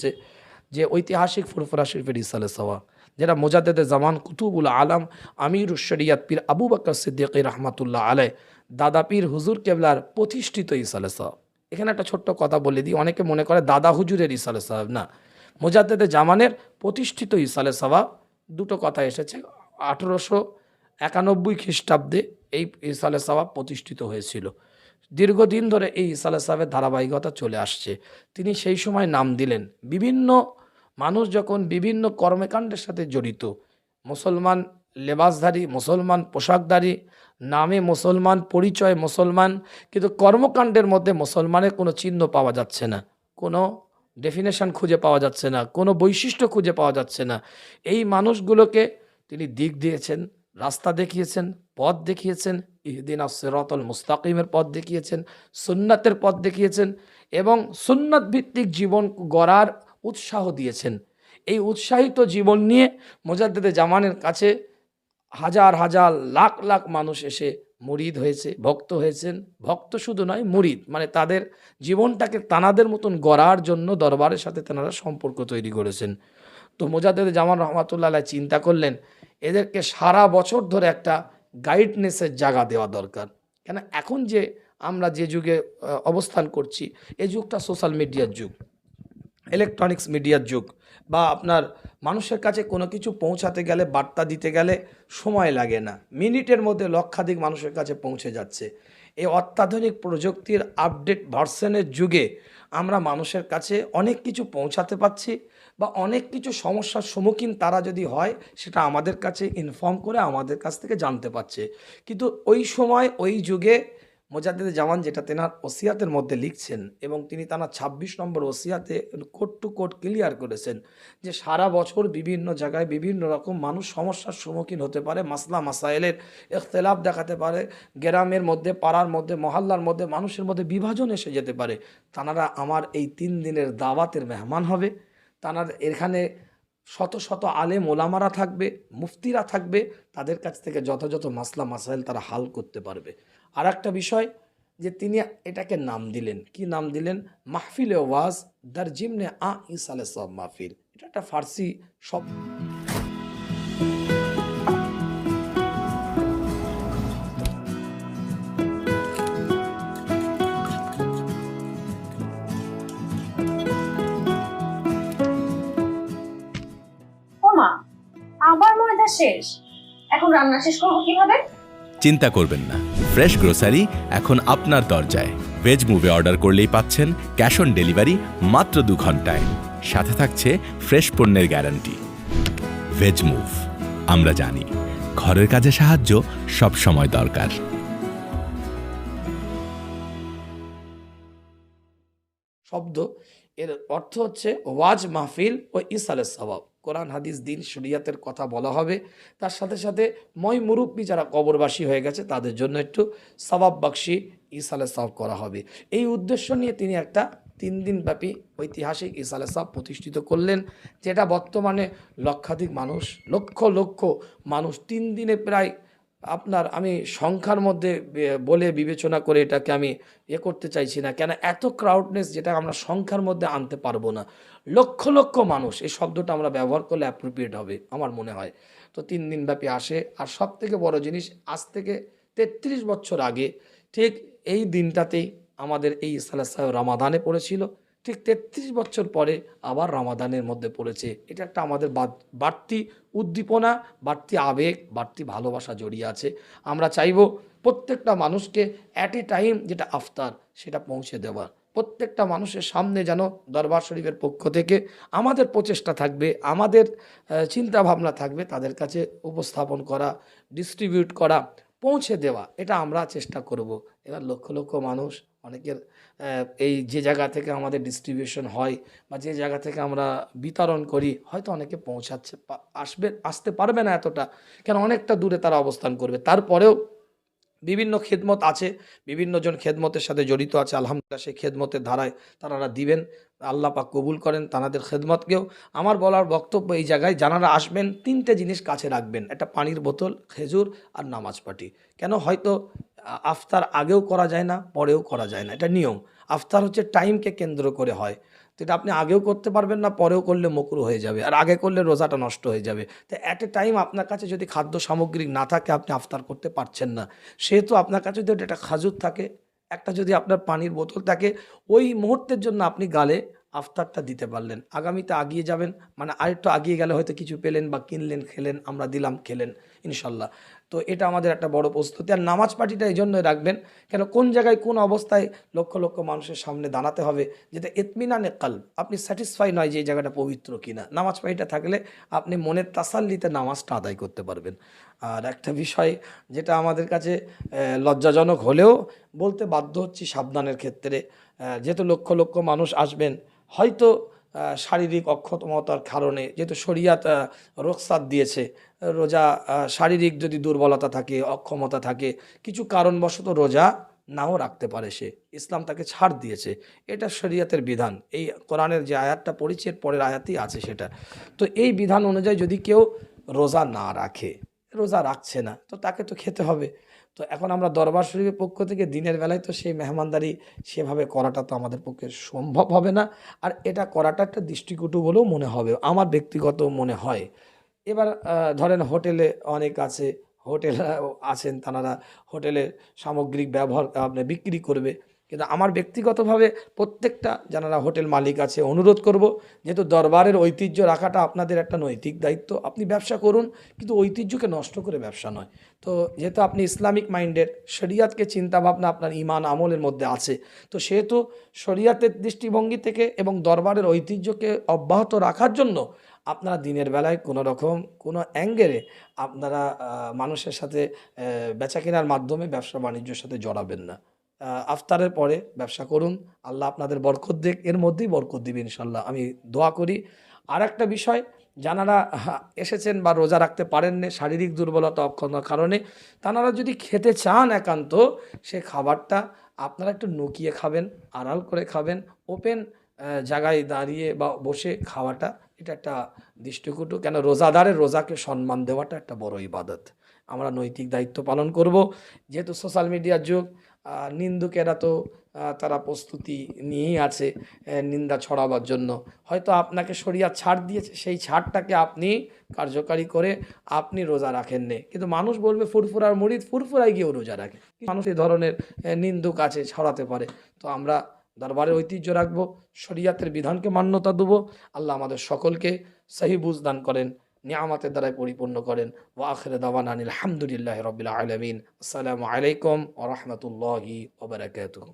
হচ্ছে যে ঐতিহাসিক ফুরফুরা শরীফের ইসালে সওয়া যেটা মোজাদ্দেদে জামান কুতুবুল আলম আমির শরিয়াত পীর আবু বাকর সিদ্দিক রহমাতুল্লাহ আলাই দাদা পীর হুজুর কেবলার প্রতিষ্ঠিত ইসালে সাহেব এখানে একটা ছোট্ট কথা বলে দিই, অনেকে মনে করে দাদা হুজুরের ইসালে সাহেব না। মোজাদ্দেদে জামানের প্রতিষ্ঠিত ইসালে সাহেব দুটো কথা এসেছে। আঠেরোশো একানব্বই খ্রিস্টাব্দে এই ইসালে সাহেব প্রতিষ্ঠিত হয়েছিল। দীর্ঘদিন ধরে এই ইসালে সাহেবের ধারাবাহিকতা চলে আসছে। তিনি সেই সময় নাম দিলেন। বিভিন্ন মানুষ যখন বিভিন্ন কর্মকাণ্ডের সাথে জড়িত, মুসলমান লেবাসধারী, মুসলমান পোশাকধারী, নামে মুসলমান, পরিচয় মুসলমান, কিন্তু কর্মকাণ্ডের মধ্যে মুসলমানের কোনো চিহ্ন পাওয়া যাচ্ছে না, কোনো ডেফিনেশন খুঁজে পাওয়া যাচ্ছে না, কোনো বৈশিষ্ট্য খুঁজে পাওয়া যাচ্ছে না। এই মানুষগুলোকে তিনি দিক দিয়েছেন। রাস্তা দেখিয়েছেন, পথ দেখিয়েছেন, ইহদিন সিরাতল মুস্তাকিমের পথ দেখিয়েছেন, সুন্নাতের পথ দেখিয়েছেন এবং সুন্নাত ভিত্তিক জীবন গড়ার উৎসাহ দিয়েছেন। এই উৎসাহিত জীবন নিয়ে মোজাদ্দেদে জামানের কাছে হাজার হাজার লাখ লাখ মানুষ এসে মুরিদ হয়েছে, ভক্ত হয়েছেন। ভক্ত শুধু নয়, মুরিদ মানে তাদের জীবনটাকে তানাদের মতন গড়ার জন্য দরবারের সাথে তেনারা সম্পর্ক তৈরি করেছেন। তো মোজাদ্দেদ জামান রহমাতুল্লাহ চিন্তা করলেন, এদেরকে সারা বছর ধরে একটা গাইডনেসের জায়গা দেওয়া দরকার। কেন এখন যে আমরা যে যুগে অবস্থান করছি, এই যুগটা সোশ্যাল মিডিয়ার যুগ। ইলেকট্রনিক্স মিডিয়ার যুগ। বা আপনার মানুষের কাছে কোনো কিছু পৌঁছাতে গেলে, বার্তা দিতে গেলে সময় লাগে না। মিনিটের মধ্যে লক্ষাধিক মানুষের কাছে পৌঁছে যাচ্ছে। এই অত্যাধুনিক প্রযুক্তির আপডেট ভার্সনের যুগে আমরা মানুষের কাছে অনেক কিছু পৌঁছাতে পারছি বা অনেক কিছু সমস্যার সম্মুখীন তারা যদি হয়, সেটা আমাদের কাছে ইনফর্ম করে আমাদের কাছ থেকে জানতে পারছে। কিন্তু ওই সময়, ওই যুগে মোজাদ্দেদ জামান যেটা তেনার ওসিয়াতের মধ্যে লিখছেন এবং তিনি তার ছাব্বিশ নম্বর ওসিয়াতে কোট টু কোট ক্লিয়ার করেছেন যে সারা বছর বিভিন্ন জায়গায় বিভিন্ন রকম মানুষ সমস্যার সম্মুখীন হতে পারে, মাসলা মাসাইলের ইখতলাফ দেখাতে পারে, গ্রামের মধ্যে, পাড়ার মধ্যে, মহল্লার মধ্যে, মানুষের মধ্যে বিভাজন এসে যেতে পারে। তানারা আমার এই তিন দিনের দাওয়াতের মেহমান হবে। তানারা এখানে শত শত আলেম ওলামারা থাকবে, মুফতিরা থাকবে, তাদের কাছ থেকে যথাযথ মাসলা মাসাইল তারা হাল করতে পারবে। আর একটা বিষয় যে তিনি এটাকে নাম দিলেন। কি নাম দিলেন? মাহফিল ওয়াজ দার জিমনে আ ইসালে সব মাহফিল। এটা একটা ফার্সি ওমা, আবার ময়দা শেষ। এখন রান্না শেষ করব কীভাবে? চিন্তা করবেন না। ফ্রেশ গ্রোসারি এখন আপনার দরজায়। ভেজ মুভে অর্ডার করলেই পাচ্ছেন ক্যাশ অন ডেলিভারি মাত্র দু ঘন্টায়। সাথে থাকছে ফ্রেশ পণ্যের গ্যারান্টি ভেজ মুভ আমরা জানি। ঘরের কাজে সাহায্য সব সময় দরকার। শব্দ, এর অর্থ হচ্ছে ওয়াজ মাহফিল ও ইসালের সবাব কোরআন, হাদিস, দিন, শরিয়াতের কথা বলা হবে। তার সাথে সাথে ময় মুরুব্বী যারা কবরবাসী হয়ে গেছে, তাদের জন্য একটু সবাব বাক্সি ইসালে সব করা হবে। এই উদ্দেশ্য নিয়ে তিনি একটা তিন দিনব্যাপী ঐতিহাসিক ইসালে সাহ প্রতিষ্ঠিত করলেন, যেটা বর্তমানে লক্ষাধিক মানুষ, লক্ষ লক্ষ মানুষ তিন দিনে প্রায় আপনার আমি সংখ্যার মধ্যে বলে বিবেচনা করে এটাকে আমি ইয়ে করতে চাইছি না। কেন এত ক্রাউডনেস যেটা আমরা সংখ্যার মধ্যে আনতে পারব না। লক্ষ লক্ষ মানুষ, এই শব্দটা আমরা ব্যবহার করলে অ্যাপ্রোপ্রিয়েট হবে, আমার মনে হয়। তো তিন দিন ব্যাপী আসে। আর সব থেকে বড় জিনিস, আজ থেকে তেত্রিশ বছর আগে ঠিক এই দিনটাতেই আমাদের এই ইসালা সাহেব রামাদানে পড়েছিল। ঠিক তেত্রিশ বছর পরে আবার রামাদানের মধ্যে পড়েছে। এটা একটা আমাদের বাড়তি উদ্দীপনা, বাড়তি আবেগ, বাড়তি ভালোবাসা জড়িয়ে আছে। আমরা চাইব প্রত্যেকটা মানুষকে অ্যাট এ টাইম যেটা আফতার, সেটা পৌঁছে দেওয়ার। প্রত্যেকটা মানুষের সামনে যেন দরবার শরীফের পক্ষ থেকে আমাদের প্রচেষ্টা থাকবে, আমাদের চিন্তা ভাবনা থাকবে, তাদের কাছে উপস্থাপন করা ডিস্ট্রিবিউট করা, পৌঁছে দেওয়া, এটা আমরা চেষ্টা করব। এবার লক্ষ লক্ষ মানুষ অনেকের এই যে জায়গা থেকে আমাদের ডিস্ট্রিবিউশন হয় বা যে জায়গা থেকে আমরা বিতরণ করি, হয়তো অনেকে পৌঁছাচ্ছে আসবে, আসতে পারবে না এতটা। কেন? অনেকটা দূরে তারা অবস্থান করবে। তারপরেও বিভিন্ন খেদমত আছে, বিভিন্ন জন খেদমতের সাথে জড়িত আছে। আলহামদুলিল্লাহ, সেই খেদমতের ধারায় তারা দিবেন, আল্লাহ পাক কবুল করেন তানাদের খেদমতকেও। আমার বলার বক্তব্য এই জায়গায়, যারা আসবেন, তিনটে জিনিস কাছে রাখবেন। একটা পানির বোতল, খেজুর আর নামাজ পাটি কেন? হয়তো আফতার আগেও করা যায় না, পরেও করা যায় না। এটা নিয়ম। আফতার হচ্ছে টাইমকে কেন্দ্র করে হয়। তো এটা আপনি আগেও করতে পারবেন না, পরেও করলে মকরু হয়ে যাবে। আর আগে করলে রোজাটা নষ্ট হয়ে যাবে। তো অ্যাট এ টাইম আপনার কাছে যদি খাদ্য সামগ্রী না থাকে, আপনি আফতার করতে পারছেন না। সেহেতু আপনার কাছে যদি একটা খাজুর থাকে, একটা যদি আপনার পানির বোতল থাকে, ওই মুহূর্তের জন্য আপনি গালে আফতারটা দিতে পারলেন। আগামীতে আগিয়ে যাবেন মানে আরেকটু আগিয়ে গেলে হয়তো কিছু পেলেন বা কিনলেন, খেলেন, আমরা দিলাম, খেলেন, ইনশাল্লাহ। তো এটা আমাদের একটা বড় প্রস্তুতি। আর নামাজ পার্টিটা এই জন্যই রাখবেন, কেন কোন জায়গায় কোন অবস্থায় লক্ষ লক্ষ মানুষের সামনে দাঁড়াতে হবে, যেটা এতমিনানে কাল আপনি স্যাটিসফাই নয় যে এই জায়গাটা পবিত্র কিনা। নামাজ পার্টিটা থাকলে আপনি মনের তাসাল্লিতে নামাজটা আদায় করতে পারবেন। আর একটা বিষয় যেটা আমাদের কাছে লজ্জাজনক হলেও বলতে বাধ্য হচ্ছি সাবধানের ক্ষেত্রে। যেহেতু লক্ষ লক্ষ মানুষ আসবেন, হয়তো শারীরিক অক্ষমতার কারণে, যেহেতু শরিয়াত রোকসাত দিয়েছে, রোজা শারীরিক যদি দুর্বলতা থাকে, অক্ষমতা থাকে, কিছু কারণবশত রোজা নাও রাখতে পারে সে। ইসলাম তাকে ছাড় দিয়েছে। এটা শরিয়াতের বিধান। এই কোরআনের যে আয়াতটা পড়েছি, এর পরের আয়াতই আছে সেটা। তো এই বিধান অনুযায়ী যদি কেউ রোজা না রাখে, রোজা রাখছে না, তো তাকে তো খেতে হবে। তো এখন আমরা দরবার শরীফের পক্ষ থেকে দিনের বেলায় তো সেই মেহমানদারি সেভাবে করাটা তো আমাদের পক্ষে সম্ভব হবে না। আর এটা করাটা একটা দৃষ্টিকটু বলেও মনে হবে, আমার ব্যক্তিগত মনে হয়। এবার ধরেন হোটেলে অনেক আছে, হোটেল আছেন, তারা হোটেলের সামগ্রিক ব্যবহার আপনি বিক্রি করবে কিন্তু আমার ব্যক্তিগতভাবে প্রত্যেকটা যারা হোটেল মালিক আছে, অনুরোধ করব যেহেতু দরবারের ঐতিহ্য রাখাটা আপনাদের একটা নৈতিক দায়িত্ব। আপনি ব্যবসা করুন, কিন্তু ঐতিহ্যকে নষ্ট করে ব্যবসা নয়। তো যেহেতু আপনি ইসলামিক মাইন্ডের শরিয়াতকে চিন্তাভাবনা আপনার ইমান আমলের মধ্যে আছে, তো সেহেতু শরিয়াতের দৃষ্টিভঙ্গি থেকে এবং দরবারের ঐতিহ্যকে অব্যাহত রাখার জন্য আপনারা দিনের বেলায় কোনো রকম, কোনো অ্যাঙ্গেলে আপনারা মানুষের সাথে বেচা কেনার মাধ্যমে ব্যবসা বাণিজ্যের সাথে জড়াবেন না। আফতারের পরে ব্যবসা করুন। আল্লাহ আপনাদের বরকত দেখ এর মধ্যেই বরকত দিবে ইনশাল্লাহ আমি দোয়া করি। আর একটা বিষয় যারা এসেছেন বা রোজা রাখতে পারেননি, শারীরিক দুর্বলতা অক্ষমতার কারণে তারা যদি খেতে চান একান্ত, সে খাবারটা আপনারা একটু নুকিয়ে খাবেন, আড়াল করে খাবেন, ওপেন জায়গায় দাঁড়িয়ে বা বসে খাওয়াটা, এটা একটা দৃষ্টিকটু। কেন রোজাদারের রোজাকে সম্মান দেওয়াটা একটা বড় ইবাদত। আমরা নৈতিক দায়িত্ব পালন করব। যেহেতু সোশ্যাল মিডিয়ার যুগ নিন্দুকেরা তো তারা প্রস্তুতি নিয়েই আছে নিন্দা ছড়াবার জন্য। হয়তো আপনাকে সরিয়া ছাড় দিয়েছে, সেই ছাড়টাকে আপনি কার্যকারী করে আপনি রোজা রাখেন নে। কিন্তু মানুষ বলবে, ফুরফুরার মুড়িদ ফুরফুরাই গিয়েও রোজা রাখে। মানুষ এই ধরনের নিন্দুক আছে, ছড়াতে পারে। তো আমরা দরবারের ঐতিহ্য রাখব, শরিয়াতের বিধানকে মান্যতা দেবো। আল্লাহ আমাদের সকলকে সহি বুঝদান করেন। নিয়ামতের দ্বারাই পরিপূর্ণ করেন। ও আখরে দাওয়ান আনিল আলহামদুলিল্লাহ রবিল আলমিন। আসসালামু আলাইকুম ও রহমতুল্লাহি ওবরাকাতুহ